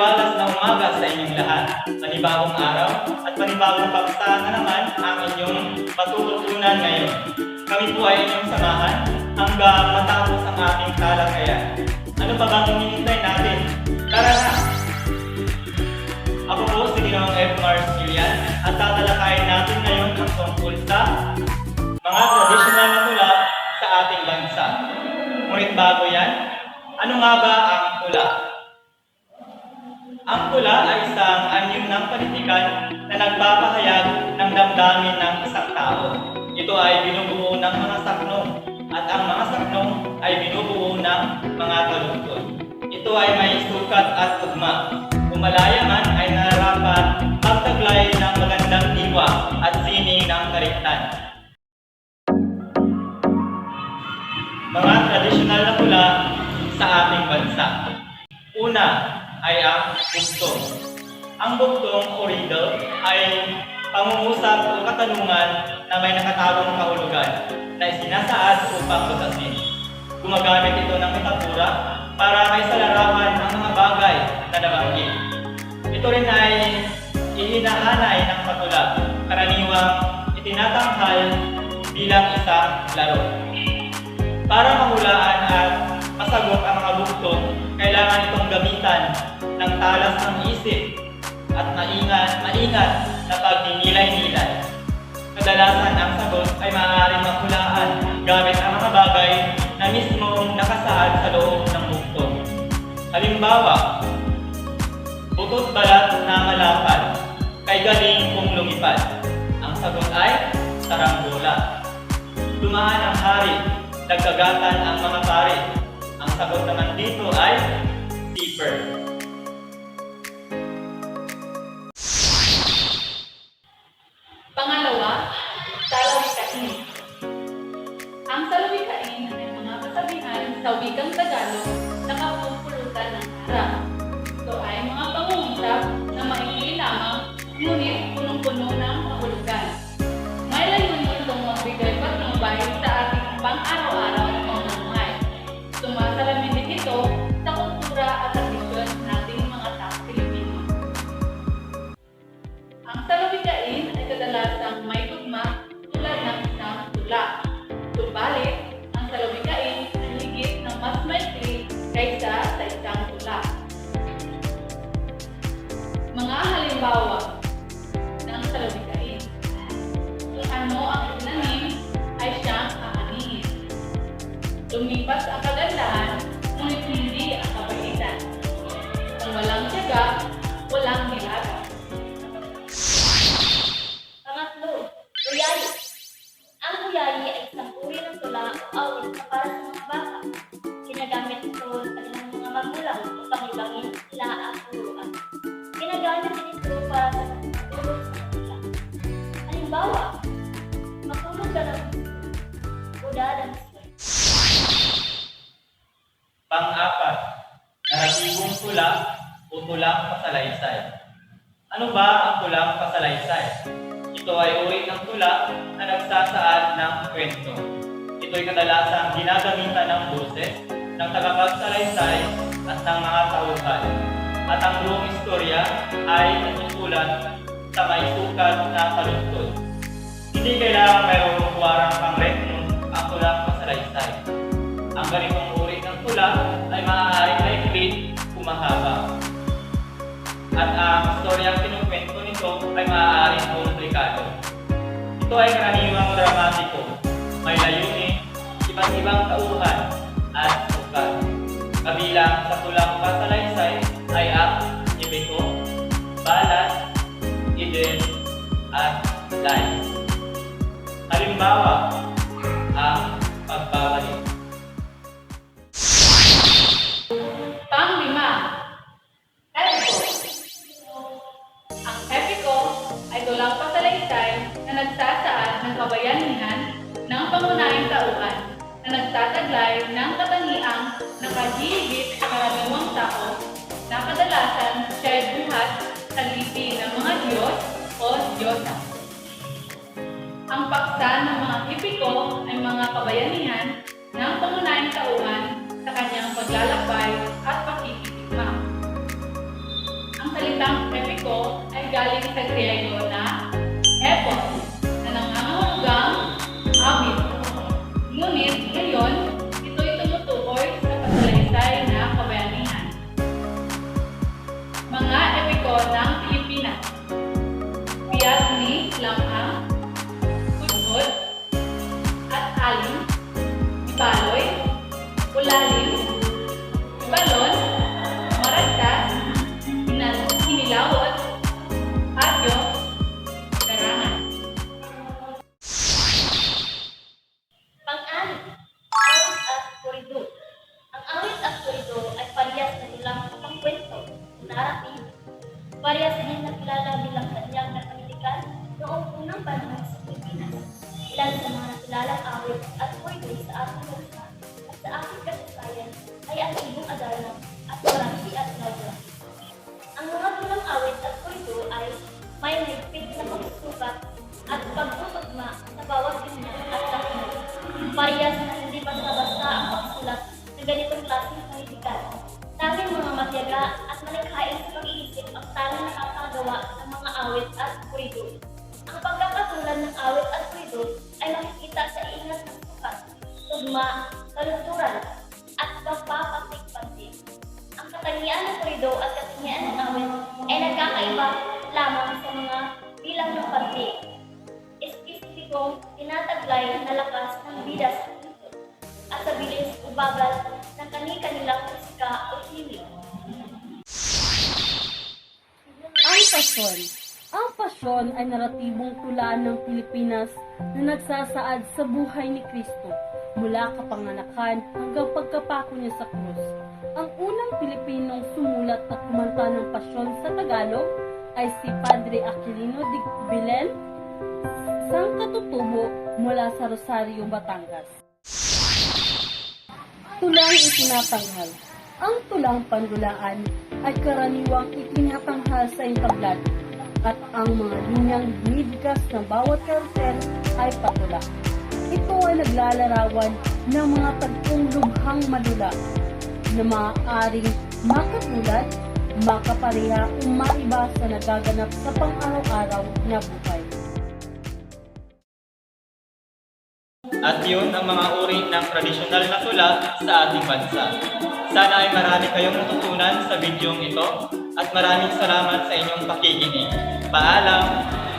maliwalas na umaga sa inyong lahat. Panibagong araw at panibagong paksa na naman ang inyong matututunan ngayon. Kami po ay inyong samahan hanggang matapos ang ating talakayan. Ano pa bang hinihintay natin? Tara na! Ako po si Ginoong F. Mars Julian at tatalakayin natin ngayon ang tungkol sa mga tradisyonal na tula sa ating bansa. Ngunit bago yan, ano nga ba ang tula? Ang tula ay isang anyo ng panitikan na nagpapahayag ng damdamin ng isang tao. Ito ay binubuo ng mga saknong at ang mga saknong ay binubuo ng mga talungkot. Ito ay may sukat at ugma. Kumalaya man ay nararapat magtaglay ng magandang diwa at sining ng kariktan. Mga tradisyonal na tula sa ating bansa. Una ay ang bugtong. Ang bugtong o riddle ay pangungusap o katanungan na may nakatagong kahulugan na isinasaad upang butasin. Gumagamit ito ng metapura para may salarawan ang mga bagay na nabanggit. Ito rin ay ihinahanay ng patula, karaniwang itinatanghal bilang isang laro. Para mahulaan at masagot ang mga bugtong, kailangan itong gamitan ng talas ng isip at maingat, maingat na pagninilay-nilay. Kadalasan ang sagot ay maaaring mahulaan gamit ang mga bagay na mismong nakasaad sa loob ng bugtong. Halimbawa, butot balat na malapad, kay galing kung lumipad. Ang sagot ay saranggola. Dumaan ang hari, nagkagatan ang mga pare. Ang sagot naman dito ay zipper. Wikang Tagalog na kapupulutan ng harap. 还零八五 tula o tulang pasalaysay. Ano ba ang tulang pasalaysay? Ito ay uri ng tula na nagsasaad ng kwento. Ito ay kadalasang ginagamitan ng boses, ng tagapagsalaysay at ng mga tauhan. At ang buong istorya ay natutulan sa may sukat na talustod. Hindi kailangan mayroong huwarang pang-reklamo ang tulang pasalaysay. Ang ganitong At ang storyang kinukwento nito ay maaaring komplikado. Ito ay karaniwang dramatiko, may layunin, iba't ibang tauhan, at sukat. Kabilang sa tulang pasalaysay ay ang ibiko, balas, iden, at lines. Halimbawa, pangunahing tauhan na nagtataglay ng katangiang nakahihigit sa karaniwang tao na kadalasan siya buhat sa lipi ng mga Diyos o Diyosa. Ang paksa ng mga hipiko ay mga kabayanihan ng pangunahing tauhan sa kanyang paglalakbay at pakikitigma. epiko ay galing sa Griego na nakilalang awit at korido sa ating bansa at sa ating kasaysayan ay ang ibong adalan at marami at nobla. Ang mga tulang awit at korido ay may mahigpit na pagsusukat at pagtutugma sa bawat linya at lakihan. Parehas na hindi basta-basta ang pagsulat ng ganitong klaseng politikan. Tanging mga matyaga at malikhain sa pag-iisip ang tanging nakakagawa ng mga awit at kurido. Ang pagkakatulad ng awit tugma, kaluturan, at pagpapatik-patik. Ang katangian ng kurido at katangian ng awit ay nagkakaiba lamang sa mga bilang ng pantik. Espesipikong tinataglay na lakas ng bida sa kultur at sa bilis o ng kani-kanilang musika o himig. Ang pasyon. Ang pasyon ay naratibong tula ng Pilipinas na nagsasaad sa buhay ni Kristo mula kapanganakan hanggang pagkapako niya sa krus. Ang unang Pilipinong sumulat at kumanta ng pasyon sa Tagalog ay si Padre Aquilino de Bilen, sang katutubo mula sa Rosario, Batangas. Tulang itinatanghal. Ang tulang pandulaan ay karaniwang itinatanghal sa entablado at ang mga linyang binibigas ng bawat karakter ay patula. Ay naglalarawan ng mga tagpong lubhang madula na maaaring makatulad, makapareha o maiba sa nagaganap sa pang-araw-araw na buhay. At yun ang mga uri ng tradisyonal na tula sa ating bansa. Sana ay marami kayong natutunan sa bidyong ito at maraming salamat sa inyong pakikinig. Paalam!